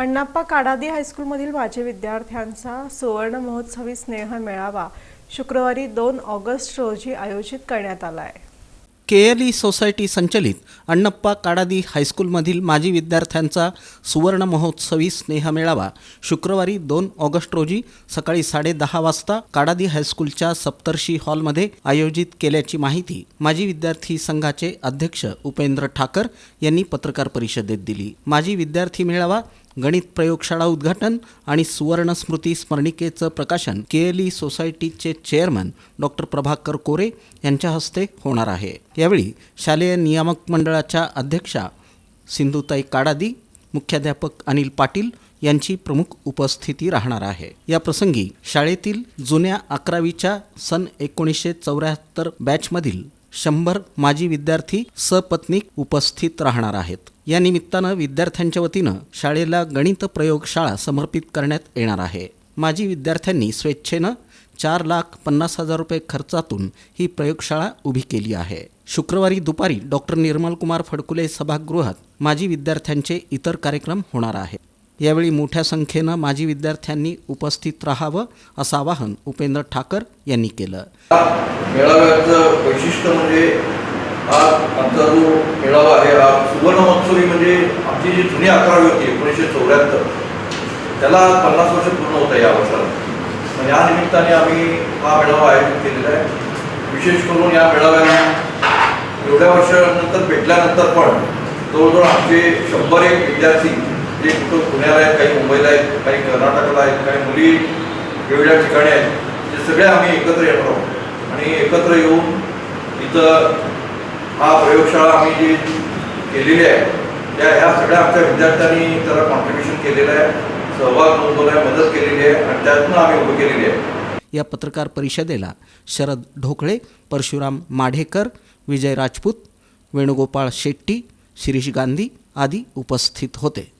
अण्णाप्पा काडादी हायस्कूलमधील माझे विद्यार्थ्यांचा सुवर्ण महोत्सवी स्नेह मेळावा शुक्रवारी दोन ऑगस्ट रोजी आयोजित करण्यात आला आहे. केएलई सोसायटी संचलित अण्णप्पा काडादी हायस्कूलमधील माजी विद्यार्थ्यांचा सुवर्ण महोत्सवी स्नेहमेळावा शुक्रवारी दोन ऑगस्ट रोजी सकाळी साडेदहा वाजता काडादी हायस्कूलच्या सप्तर्षी हॉलमध्ये आयोजित केल्याची माहिती माजी विद्यार्थी संघाचे अध्यक्ष उपेंद्र ठाकर यांनी पत्रकार परिषदेत दिली. माजी विद्यार्थी मेळावा गणित प्रयोगशाळा उद्घाटन आणि सुवर्ण स्मृती स्मरणिकेचं प्रकाशन केएलई सोसायटीचे चेअरमन डॉक्टर प्रभाकर कोरे यांच्या हस्ते होणार आहे. यावेळी शालेय नियामक मंडळाच्या अध्यक्षा सिंधुताई काडादी मुख्याध्यापक अनिल पाटील यांची प्रमुख उपस्थिती राहणार आहे. या प्रसंगी शाळेतील जुन्या अकरावीच्या सन एकोणीसशे चौऱ्याहत्तर बॅचमधील शंभर माजी विद्यार्थी सपत्नीक उपस्थित राहणार आहेत. या निमित्तानं विद्यार्थ्यांच्या वतीनं शाळेला गणित प्रयोगशाळा समर्पित करण्यात येणार आहे. माजी विद्यार्थ्यांनी स्वेच्छेनं चार लाख पन्नास हजार रुपये खर्चातून ही प्रयोगशाळा उभी केली आहे. शुक्रवारी दुपारी डॉक्टर निर्मल कुमार फडकुले सभागृहात माजी विद्यार्थ्यांचे इतर कार्यक्रम होणार आहेत. यावेळी मोठ्या संख्येनं माजी विद्यार्थ्यांनी उपस्थित राहावं असं आवाहन उपेंद्र ठाकर यांनी केलं. मेळाव्याचं विशिष्ट म्हणजे हा आमचा जो मेळावा आहे हा सुवर्ण महोत्सवी म्हणजे आमची जी जुनी अकरावी होती एकोणीसशे चौऱ्याहत्तर त्याला पन्नास वर्ष पूर्ण होतं या वर्षाला. या निमित्ताने आम्ही हा मेळावा आयोजित केलेला आहे. विशेष करून या मेळाव्याला एवढ्या वर्षानंतर भेटल्यानंतर पण जवळजवळ आमचे शंभर एक विद्यार्थी जे कुठं पुण्याला आहेत काही मुंबईला आहेत काही कर्नाटकाला आहेत काही मुली वेगवेगळ्या ठिकाणी आहेत ते सगळे आम्ही एकत्र येणार आहोत. आणि एकत्र येऊन इथं हा प्रयोगशाळा आम्ही जी केलेली आहे त्या ह्या सगळ्या आमच्या विद्यार्थ्यांनी त्याला कॉन्ट्रीब्युशन केलेलं आहे सहभाग नोंदवला आहे मदत केलेली आहे आणि त्यातनं आम्ही उभं केलेली आहे. या पत्रकार परिषदेला शरद ढोकळे परशुराम माढेकर विजय राजपूत वेणुगोपाळ शेट्टी शिरीष गांधी आदी उपस्थित होते.